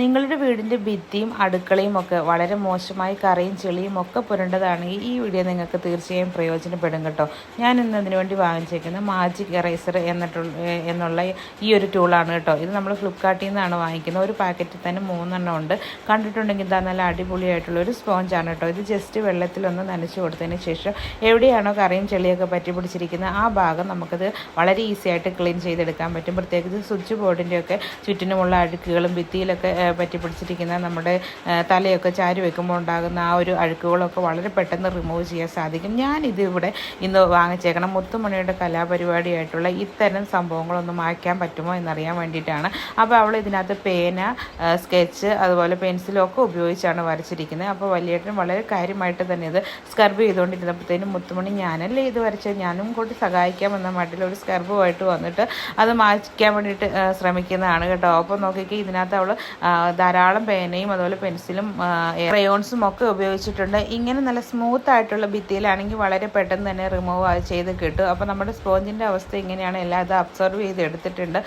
നിങ്ങളുടെ വീടിന്റെ ഭിത്തിയും അടുക്കളയും ഒക്കെ വളരെ മോശമായി കറിയും ചെളിയും ഒക്കെ പുരണ്ടതാണെങ്കിൽ ഈ വീഡിയോ നിങ്ങൾക്ക് തീർച്ചയായും പ്രയോജനപ്പെടും കേട്ടോ. ഞാൻ ഇന്ന് അതിനു വേണ്ടി വാങ്ങിച്ചേക്കുന്നത് മാജിക് എറൈസർ എന്നിട്ടുള്ള എന്നുള്ള ഈ ഒരു ടൂളാണ് കേട്ടോ. ഇത് നമ്മൾ ഫ്ലിപ്കാർട്ടിൽ നിന്നാണ് വാങ്ങിക്കുന്നത്. ഒരു പാക്കറ്റിൽ തന്നെ മൂന്നെണ്ണം ഉണ്ട്. കണ്ടിട്ടുണ്ടെങ്കിൽ ഇതാ നല്ല അടിപൊളിയായിട്ടുള്ള ഒരു സ്പോഞ്ചാണ് കേട്ടോ. ഇത് ജസ്റ്റ് വെള്ളത്തിലൊന്ന് നനച്ച് കൊടുത്തതിന് ശേഷം എവിടെയാണോ കറിയും ചെളിയൊക്കെ പറ്റി പിടിച്ചിരിക്കുന്നത് ആ ഭാഗം നമുക്കത് വളരെ ഈസി ആയിട്ട് ക്ലീൻ ചെയ്തെടുക്കാൻ പറ്റും. പ്രത്യേകിച്ച് സ്വിച്ച് ബോർഡിന്റെയൊക്കെ ചുറ്റിനുമുള്ള അഴുക്കുകളും ഭിത്തിയിലൊക്കെ പറ്റി പിടിച്ചിരിക്കുന്ന നമ്മുടെ തലയൊക്കെ ചാരി വെക്കുമ്പോൾ ഉണ്ടാകുന്ന ആ ഒരു അഴുക്കുകളൊക്കെ വളരെ പെട്ടെന്ന് റിമൂവ് ചെയ്യാൻ സാധിക്കും. ഞാൻ ഇതിവിടെ ഇന്ന് വാങ്ങിച്ചേക്കണം. മുത്തുമണിയുടെ കലാപരിപാടിയായിട്ടുള്ള ഇത്തരം സംഭവങ്ങളൊന്നും മായ്ക്കാൻ പറ്റുമോ എന്നറിയാൻ വേണ്ടിയിട്ടാണ്. അപ്പോൾ അവൾ ഇതിനകത്ത് പേന സ്കെച്ച് അതുപോലെ പെൻസിലൊക്കെ ഉപയോഗിച്ചാണ് വരച്ചിരിക്കുന്നത്. അപ്പോൾ വലിയേട്ടൻ വളരെ കാര്യമായിട്ട് തന്നെ ഇത് സ്കർബ് ചെയ്തുകൊണ്ടിരുന്നപ്പോഴത്തേനും മുത്തുമണി ഞാനല്ലേ ഇത് വരച്ചത്? ഞാനും കൂടി സഹായിക്കാമെന്ന മട്ടിൽ ഒരു സ്കർബുമായിട്ട് വന്നിട്ട് അത് മായ്ക്കാൻ വേണ്ടിയിട്ട് ശ്രമിക്കുന്നതാണ് കേട്ടോ. അപ്പോൾ നോക്കിക്കേ ഇതിനകത്ത് അവൾ ധാരാളം പേനയും അതുപോലെ പെൻസിലും ക്രയോൺസും ഒക്കെ ഉപയോഗിച്ചിട്ടുണ്ട്. ഇങ്ങനെ നല്ല സ്മൂത്ത് ആയിട്ടുള്ള ഭിത്തിയിലാണെങ്കിൽ വളരെ പെട്ടെന്ന് തന്നെ റിമൂവ് ചെയ്ത് കിട്ടും. അപ്പോൾ നമ്മുടെ സ്പോഞ്ചിന്റെ അവസ്ഥ ഇങ്ങനെയാണ്. എല്ലാം അത് അബ്സോർവ് ചെയ്ത് എടുത്തിട്ടുണ്ട്.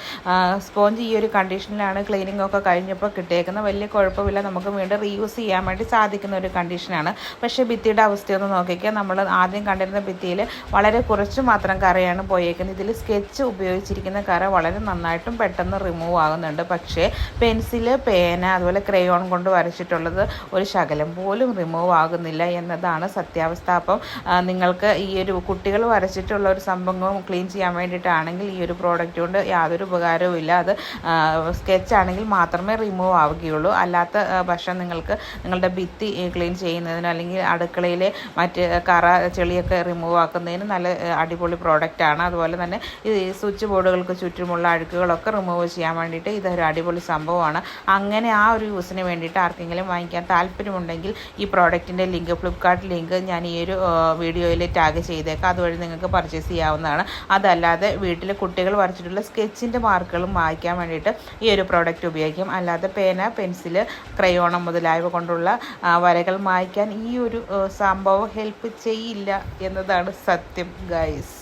സ്പോഞ്ച് ഈ ഒരു കണ്ടീഷനിലാണ് ക്ലീനിങ് ഒക്കെ കഴിഞ്ഞപ്പോൾ കിട്ടിയേക്കുന്നത്. വലിയ കുഴപ്പമില്ല. നമുക്ക് വീണ്ടും റീയൂസ് ചെയ്യാൻ വേണ്ടി സാധിക്കുന്ന ഒരു കണ്ടീഷനാണ് പക്ഷേ ഭിത്തിയുടെ അവസ്ഥയൊന്ന് നോക്കിക്കുക നമ്മൾ ആദ്യം കണ്ടിരുന്ന ഭിത്തിയിൽ വളരെ കുറച്ച് മാത്രം കറയാണ് പോയേക്കുന്നത്. ഇതിൽ സ്കെച്ച് ഉപയോഗിച്ചിരിക്കുന്ന കറ വളരെ നന്നായിട്ടും പെട്ടെന്ന് റിമൂവ് ആകുന്നുണ്ട്. പക്ഷേ പെൻസിൽ പേന അതുപോലെ ക്രയോൺ കൊണ്ട് വരച്ചിട്ടുള്ളത് ഒരു ശകലം പോലും റിമൂവ് ആകുന്നില്ല എന്നതാണ് സത്യാവസ്ഥ അപ്പം നിങ്ങൾക്ക് ഈ ഒരു കുട്ടികൾ വരച്ചിട്ടുള്ള ഒരു സംഭവം ക്ലീൻ ചെയ്യാൻ വേണ്ടിയിട്ടാണെങ്കിൽ ഈ ഒരു പ്രോഡക്റ്റ് കൊണ്ട് യാതൊരു ഉപകാരവും ഇല്ല. അത് സ്കെച്ച് ആണെങ്കിൽ മാത്രമേ റിമൂവ് ആവുകയുള്ളൂ. അല്ലാത്ത പക്ഷം നിങ്ങൾക്ക് നിങ്ങളുടെ ഭിത്തി ക്ലീൻ ചെയ്യുന്നതിന് അല്ലെങ്കിൽ അടുക്കളയിലെ മറ്റ് കറ ചെളിയൊക്കെ റിമൂവ് ആക്കുന്നതിന് നല്ല അടിപൊളി പ്രോഡക്റ്റ് ആണ്. അതുപോലെ തന്നെ ഈ സ്വിച്ച് ബോർഡുകൾക്ക് ചുറ്റുമുള്ള അഴുക്കുകളൊക്കെ റിമൂവ് ചെയ്യാൻ വേണ്ടിയിട്ട് ഇതൊരു അടിപൊളി സംഭവമാണ്. അങ്ങനെ ആ ഒരു യൂസിന് വേണ്ടിയിട്ട് ആർക്കെങ്കിലും വാങ്ങിക്കാൻ താല്പര്യമുണ്ടെങ്കിൽ ഈ പ്രോഡക്റ്റിന്റെ ലിങ്ക് ഫ്ലിപ്കാർട്ട് ലിങ്ക് ഞാൻ ഈ ഒരു വീഡിയോയിൽ ടാഗ് ചെയ്തേക്കാം. അതുവഴി നിങ്ങൾക്ക് പർച്ചേസ് ചെയ്യാവുന്നതാണ്. അതല്ലാതെ വീട്ടിൽ കുട്ടികൾ വരച്ചിട്ടുള്ള സ്കെച്ചിന്റെ മാർക്കുകളും വായിക്കാൻ വേണ്ടിയിട്ട് ഈ ഒരു പ്രോഡക്റ്റ് ഉപയോഗിക്കും. അല്ലാതെ പേന പെൻസിൽ ക്രയോണം മുതലായവ കൊണ്ടുള്ള വരകൾ മായ്ക്കാൻ ഈ ഒരു സംഭവം ഹെൽപ്പ് ചെയ്യില്ല എന്നതാണ് സത്യം ഗൈസ്.